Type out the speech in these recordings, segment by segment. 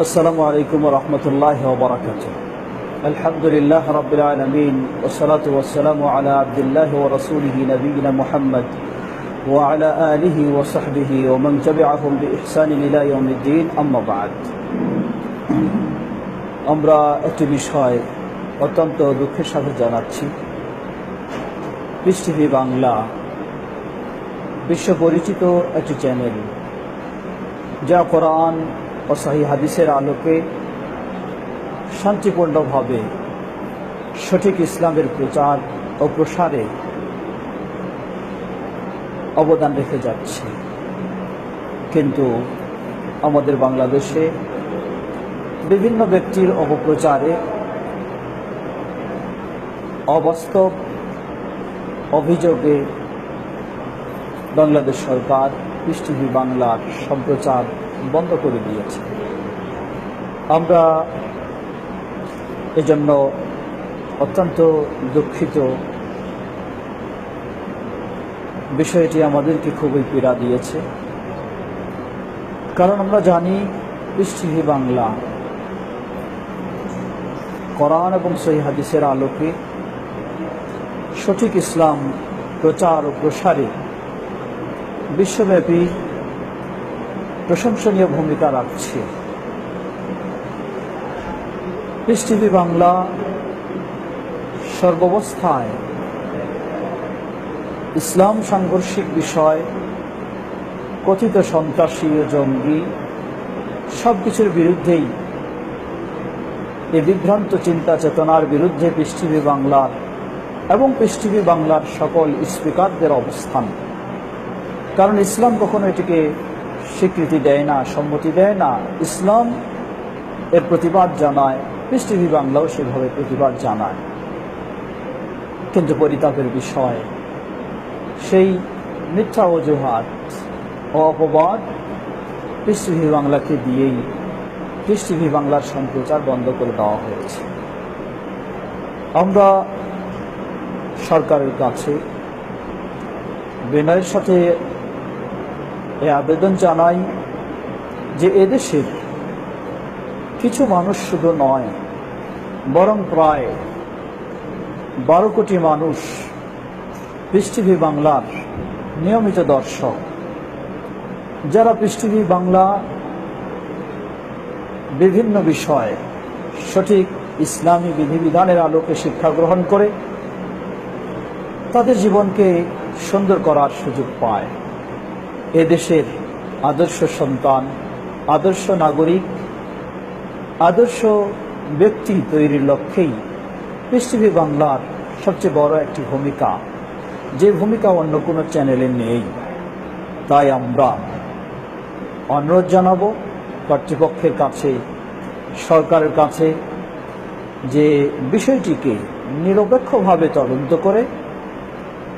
السلام عليكم ورحمة الله وبركاته الحمد لله رب العالمين والصلاة والسلام على عبد الله ورسوله نبينا محمد وعلى آله وصحبه ومن تبعهم بإحسان إلى يوم الدين أما بعد আমরা একটি বিষয় অত্যন্ত দুঃখের সাথে জানাচ্ছি পিস টিভি বাংলা বিশ্ব পরিচিত একটি চ্যানেল যা কোরআন ও সাহি হাদিসের আলোকে শান্তিপূর্ণভাবে সঠিক ইসলামের প্রচার ও প্রসারে অবদান রেখে যাচ্ছে। কিন্তু আমাদের বাংলাদেশে বিভিন্ন ব্যক্তির অপপ্রচারে অবাস্তব অভিযোগে বাংলাদেশ সরকার পিস বাংলার সম্প্রচার বন্ধ করে দিয়েছে। আমরা এজন্য অত্যন্ত দুঃখিত। বিষয়টি আমাদেরকে খুবই পীড়া দিয়েছে। কারণ আমরা জানি পিস বাংলা। কোরআন এবং সহি হাদিসের আলোকে সঠিক ইসলাম প্রচার ও প্রসারে বিশ্বব্যাপী প্রশংসনীয় ভূমিকা রাখছে। পিস বাংলা সর্বাবস্থায় ইসলাম সাংঘর্ষিক বিষয়, কথিত সন্ত্রাসী ও জঙ্গি সব কিছুর বিরুদ্ধেই এ বিভ্রান্ত চিন্তা চেতনার বিরুদ্ধে পৃষ্টিভি বাংলার এবং পৃষ্টিভি বাংলার সকল স্পিকারদের অবস্থান। কারণ ইসলাম কখনো এটিকে স্বীকৃতি দেয় না, সম্মতি দেয় না। ইসলাম এর প্রতিবাদ জানায় পৃষ্টিভি বাংলাও সেভাবে প্রতিবাদ জানায়। কিন্তু পরিতাপের বিষয়, সেই মিথ্যা অজুহাত ও অপবাদ পৃষ্টিভি বাংলাকে দিয়েই পিস টিভি বাংলার সম্প্রচার বন্ধ করে দেওয়া হয়েছে। আমরা সরকারের কাছে বিনয়ের সাথে এ আবেদন জানাই যে এদেশের কিছু মানুষ শুধু নয়, বরং প্রায় বারো কোটি মানুষ পিস টিভি বাংলার নিয়মিত দর্শক। যারা পিস টিভি বাংলা বিভিন্ন বিষয়ে সঠিক ইসলামী বিধিবিধানের আলোকে শিক্ষা গ্রহণ করে, তাদের জীবনকে সুন্দর করার সুযোগ পায়। এদেশের আদর্শ সন্তান, আদর্শ নাগরিক, আদর্শ ব্যক্তি তৈরির লক্ষ্যেই পৃথিবী বাংলার সবচেয়ে বড় একটি ভূমিকা। যে ভূমিকা অন্য কোনো চ্যানেলে নেই। তাই আমরা অনুরোধ জানাব কর্তৃপক্ষের কাছে, সরকারের কাছে যে বিষয়টিকে নিরপেক্ষভাবে তদন্ত করে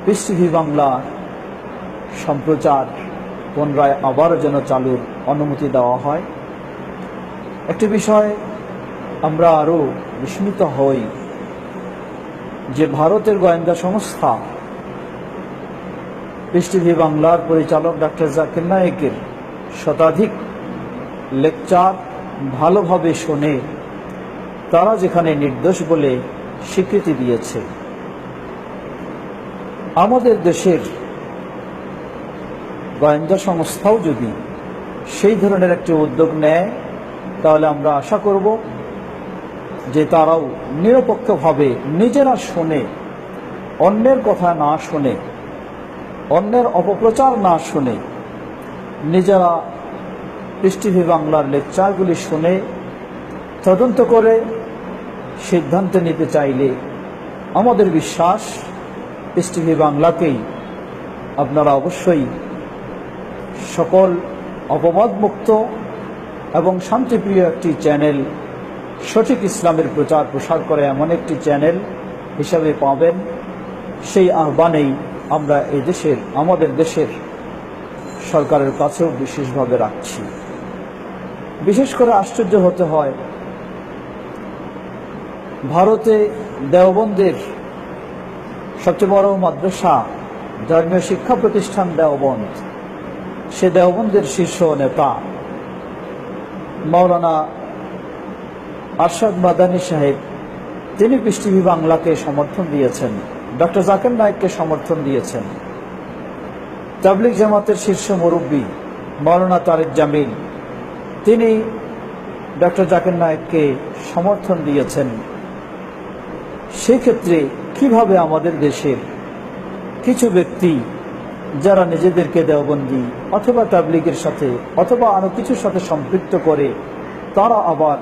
পৃথিবী বাংলা সম্প্রচার পুনরায় আবারও যেন চালুর অনুমতি দেওয়া হয়। একটি বিষয় আমরা আরও বিস্মিত হই, যে ভারতের গোয়েন্দা সংস্থা পৃথিবী বাংলার পরিচালক ডাক্তার জাকির নায়েকের শতাধিক লেকচার ভালোভাবে শোনে তারা যেখানে নির্দোষ বলে স্বীকৃতি দিয়েছে। আমাদের দেশের গোয়েন্দা সংস্থাও যদি সেই ধরনের একটি উদ্যোগ নেয়, তাহলে আমরা আশা করব যে তারাও নিরপেক্ষভাবে নিজেরা শোনে, অন্যের কথা না শুনে, অন্যের অপপ্রচার না শুনে, নিজেরা পৃষ্টিভি বাংলার লেকচারগুলি শুনে, তদন্ত করে সিদ্ধান্ত নিতে চাইলে আমাদের বিশ্বাস, পৃষ্টিভি বাংলাকেই আপনারা অবশ্যই সকল অপবাদমুক্ত এবং শান্তিপ্রিয় একটি চ্যানেল সঠিক ইসলামের প্রচার প্রসার করে এমন একটি চ্যানেল হিসাবে পাবেন। সেই আহ্বানেই আমরা এই দেশের, আমাদের দেশের সরকারের কাছেও বিশেষভাবে রাখছি। বিশেষ করে আশ্চর্য হতে হয়, ভারতে দেওবন্দের সবচেয়ে বড় মাদ্রাসা, ধর্মীয় শিক্ষা প্রতিষ্ঠান দেওবন্দ। সে দেওবন্দের শীর্ষ নেতা। মাওলানা আরশাদ মাদানী সাহেব, তিনি পিস টিভি বাংলাকে সমর্থন দিয়েছেন। ডক্টর জাকির নায়েককে সমর্থন দিয়েছেন। তাবলিক জামাতের শীর্ষ মুরব্বী মৌলানা তারেক জামিল, তিনি ডক্টর জাকির নায়েককে সমর্থন দিয়েছেন। সেক্ষেত্রে কীভাবে আমাদের দেশের কিছু ব্যক্তি যারা নিজেদেরকে দেওবন্দি অথবা তাবলিগের সাথে অথবা আরও কিছুর সাথে সম্পৃক্ত করে, তারা আবার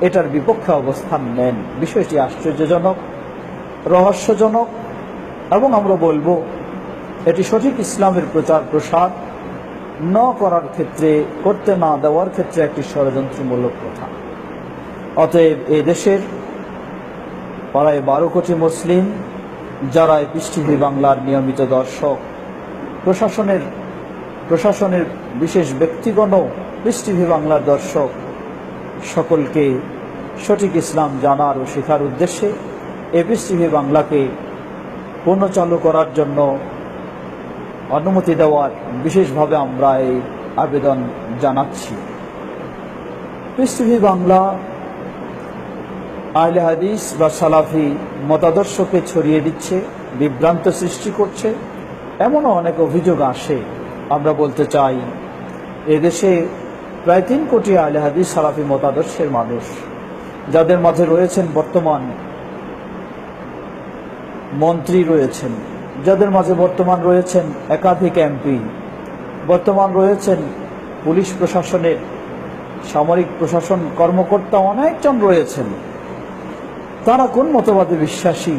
এটার বিপক্ষে অবস্থান নেন। বিষয়টি আশ্চর্যজনক, রহস্যজনক, এবং আমরা বলব এটি সঠিক ইসলামের প্রচার প্রসার ন করার ক্ষেত্রে, করতে না দেওয়ার ক্ষেত্রে একটি ষড়যন্ত্রমূলক কথা অতএব এ দেশের প্রায় বারো কোটি মুসলিম, যারা এই পৃষ্টিভি বাংলার নিয়মিত দর্শক প্রশাসনের প্রশাসনের বিশেষ ব্যক্তিগণ পৃষ্টিভি বাংলার দর্শক সকলকে সঠিক ইসলাম জানার ও শেখার উদ্দেশ্যে এ পৃষ্টিভি বাংলাকে পুনঃচালু করার জন্য অনুমতি দেওয়ার বিশেষভাবে আমরা এই আবেদন জানাচ্ছি। পৃষ্টিভি বাংলা আহলে হাদিস বা সালাফি মতাদর্শকে ছড়িয়ে দিচ্ছে, বিভ্রান্ত সৃষ্টি করছে এমনও অনেক অভিযোগ আসে। আমরা বলতে চাই, এদেশে প্রায় তিন কোটি আহলে সালাফি মতাদর্শের মানুষ, যাদের মাঝে রয়েছেন বর্তমান মন্ত্রী রয়েছেন, যাদের মাঝে বর্তমান রয়েছেন একাধিক এমপি, বর্তমান রয়েছেন পুলিশ প্রশাসনের সামরিক প্রশাসন কর্মকর্তা অনেকজন রয়েছেন। তারা কোন মতবাদে বিশ্বাসী,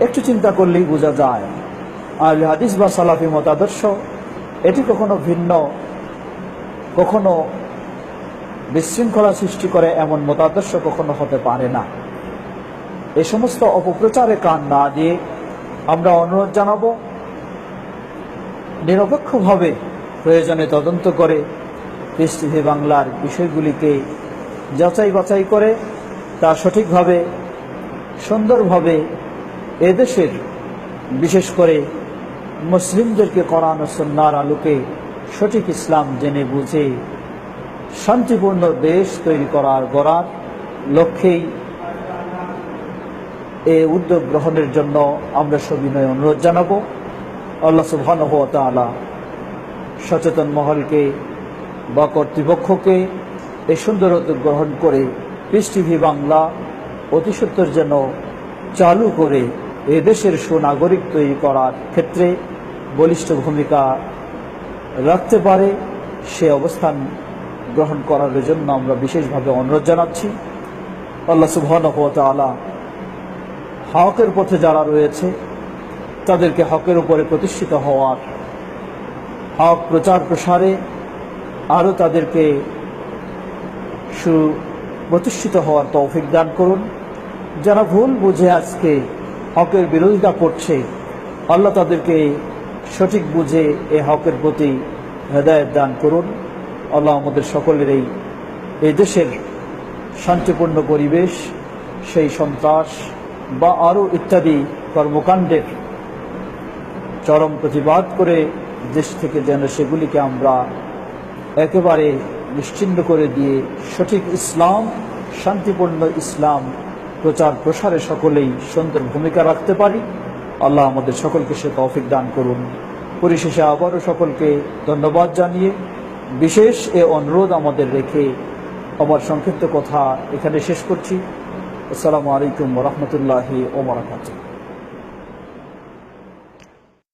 একটু চিন্তা করলেই বোঝা যায়। আর হাদিস বা সালাফি মতাদর্শ, এটি কখনো ভিন্ন, কখনো বিশৃঙ্খলা সৃষ্টি করে এমন মতাদর্শ কখনো হতে পারে না। এ সমস্ত অপপ্রচারে কান না দিয়ে আমরা অনুরোধ জানাব, নিরপেক্ষভাবে প্রয়োজনে তদন্ত করে পিস টিভি বাংলার বিষয়গুলিকে যাচাই বাছাই করে তা সঠিকভাবে, সুন্দরভাবে এদেশের, বিশেষ করে মুসলিমদেরকে করানো সন্ন্যার আলোকে সঠিক ইসলাম জেনে বুঝে, শান্তিপূর্ণ দেশ তৈরি করার গড়ার লক্ষ্যেই এ উদ্যোগ গ্রহণের জন্য আমরা সবিনয় অনুরোধ জানাব। আল্লাহ সুবহান তালা সচেতন মহলকে বা কর্তৃপক্ষকে এই সুন্দর উদ্যোগ গ্রহণ করে পিস টিভি বাংলা অতি সত্তর যেন চালু করে এদেশের সুনাগরিক তৈরি করার ক্ষেত্রে বলিষ্ঠ ভূমিকা রাখতে পারে, সে অবস্থান গ্রহণ করার জন্য আমরা বিশেষভাবে অনুরোধ জানাচ্ছি। আল্লাহ সুবহান তালা হকের পথে যারা রয়েছে, তাদেরকে হকের উপরে প্রতিষ্ঠিত হওয়ার হক প্রচার প্রসারে আরও তাদেরকে সুপ্রতিষ্ঠিত হওয়ার তৌফিক দান করুন। যারা ভুল বুঝে আজকে হকের বিরোধিতা করছে। আল্লাহ তাদেরকে সঠিক বুঝে এ হকের প্রতি হেদায়ত দান করুন। আল্লাহ আমাদের সকলের এই এই দেশের শান্তিপূর্ণ পরিবেশ, সেই সন্ত্রাস বা আরও ইত্যাদি কর্মকাণ্ডের চরম প্রতিবাদ করে দেশ থেকে যেন সেগুলিকে আমরা একেবারে নিশ্চিন্ন করে দিয়ে সঠিক ইসলাম, শান্তিপূর্ণ ইসলাম প্রচার প্রসারে সকলেই সুন্দর ভূমিকা রাখতে পারি। আল্লাহ আমাদের সকলকে সে তৌফিক দান করুন। পরিশেষে আবারও সকলকে ধন্যবাদ জানিয়ে বিশেষ এ অনুরোধ আমাদের রেখে আমার সংক্ষিপ্ত কথা এখানে শেষ করছি। আসসালামু আলাইকুম রহমতুল্লাহি ওবরাকাতুহ